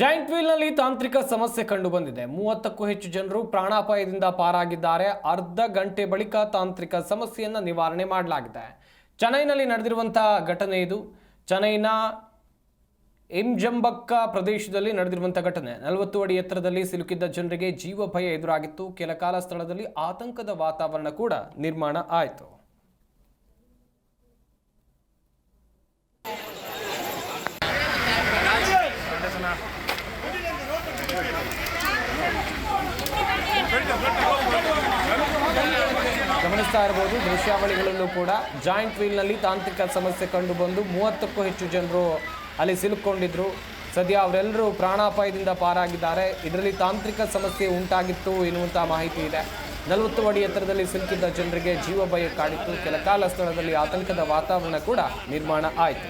Joint ವೀಲ್ನಲ್ಲಿ ತಾಂತ್ರಿಕ ಸಮಸ್ಯೆ ಕಂಡುಬಂದಿದೆ. ಮೂವತ್ತಕ್ಕೂ ಹೆಚ್ಚು ಜನರು ಪ್ರಾಣಾಪಾಯದಿಂದ ಪಾರಾಗಿದ್ದಾರೆ. ಅರ್ಧ ಗಂಟೆ ಬಳಿಕ ತಾಂತ್ರಿಕ ಸಮಸ್ಯೆಯನ್ನು ನಿವಾರಣೆ ಮಾಡಲಾಗಿದೆ. ಚೆನ್ನೈನಲ್ಲಿ ನಡೆದಿರುವಂತಹ ಘಟನೆ ಇದು. ಚೆನ್ನೈನ ಎಂಜಂಬಕ್ಕ ಪ್ರದೇಶದಲ್ಲಿ ನಡೆದಿರುವಂಥ ಘಟನೆ. ನಲವತ್ತು ಅಡಿ ಎತ್ತರದಲ್ಲಿ ಸಿಲುಕಿದ್ದ ಜನರಿಗೆ ಜೀವ ಭಯ ಎದುರಾಗಿತ್ತು. ಕೆಲ ಕಾಲ ಸ್ಥಳದಲ್ಲಿ ಆತಂಕದ ವಾತಾವರಣ ಕೂಡ ನಿರ್ಮಾಣ ಆಯಿತು. ಗಮನಿಸ್ತಾ ಇರಬಹುದು ದೃಶ್ಯಾವಳಿಗಳಲ್ಲೂ ಕೂಡ ಜಾಯಿಂಟ್ ವೀಲ್ನಲ್ಲಿ ತಾಂತ್ರಿಕ ಸಮಸ್ಯೆ ಕಂಡು ಬಂದು ಮೂವತ್ತಕ್ಕೂ ಹೆಚ್ಚು ಜನರು ಅಲ್ಲಿ ಸಿಲುಕೊಂಡಿದ್ರು. ಸದ್ಯ ಅವರೆಲ್ಲರೂ ಪ್ರಾಣಾಪಾಯದಿಂದ ಪಾರಾಗಿದ್ದಾರೆ. ಇದರಲ್ಲಿ ತಾಂತ್ರಿಕ ಸಮಸ್ಯೆ ಉಂಟಾಗಿತ್ತು ಎನ್ನುವಂತಹ ಮಾಹಿತಿ ಇದೆ. ನಲವತ್ತು ಅಡಿ ಎತ್ತರದಲ್ಲಿ ಸಿಲುಕಿದ್ದ ಜನರಿಗೆ ಜೀವ ಭಯ ಕಾಡಿತ್ತು. ಕೆಲ ಕಾಲ ಸ್ಥಳದಲ್ಲಿ ಆತಂಕದ ವಾತಾವರಣ ಕೂಡ ನಿರ್ಮಾಣ ಆಯಿತು.